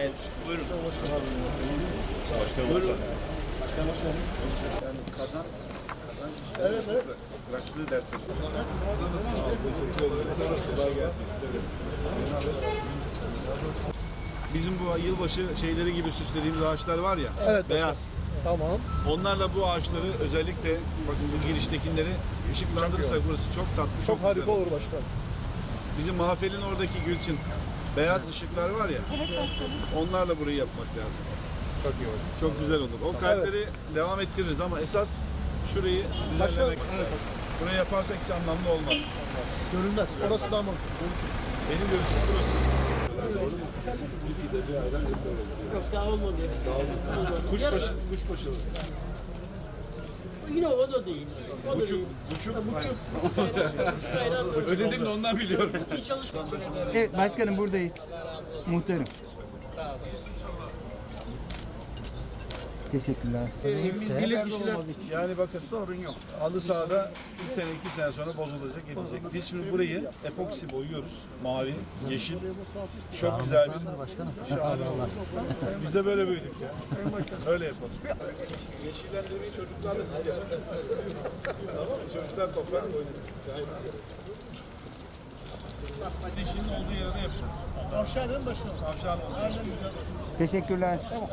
Gayet. Buyurun. Evet evet. Bıraktığı dertler. Bizim bu yılbaşı şeyleri gibi süslediğimiz ağaçlar var ya, Evet, beyaz. Tamam. Onlarla bu ağaçları özellikle bakın bu giriştekileri ışıklandırırsak burası çok tatlı, çok, Çok güzel. harika olur başkan. Bizim mahfilin oradaki Gülçin beyaz ışıklar var ya. Onlarla burayı yapmak lazım. Çok iyi olur. Çok güzel olur. O kalpleri devam ettiririz ama esas şurayı düzenlemek. Burayı yaparsak hiç anlamlı olmaz. Görünmez. Orası daha mantıklı. Benim görüşüm burası. Yok daha olmadı. Kuşbaşı, kuşbaşı. Yine o da değil. O da Buçuk, değil. buçuk. Buçuk. Buçuk ayran. Ödedim de ondan biliyorum. İyi. Evet başkanım buradayız. Muhtarım. Teşekkürler. Bilir kişiler yani bakın sorun yok. Halı sahada bir sene iki sene sonra bozulacak edecek. Biz şimdi burayı epoksi boyuyoruz. Mavi, yeşil. Çok güzel bir şahane oldu. Biz de böyle büyüdük ya. Öyle yapalım. Yeşillendirmeyi çocuklarla siz yapın. tamam mı? Çocuklar toplar oynasın. Yeşilin olduğu yere de yapacağız. Aşağı değil mi başkanım? Tavşan oldu. Aynen güzel. Teşekkürler. Tamam.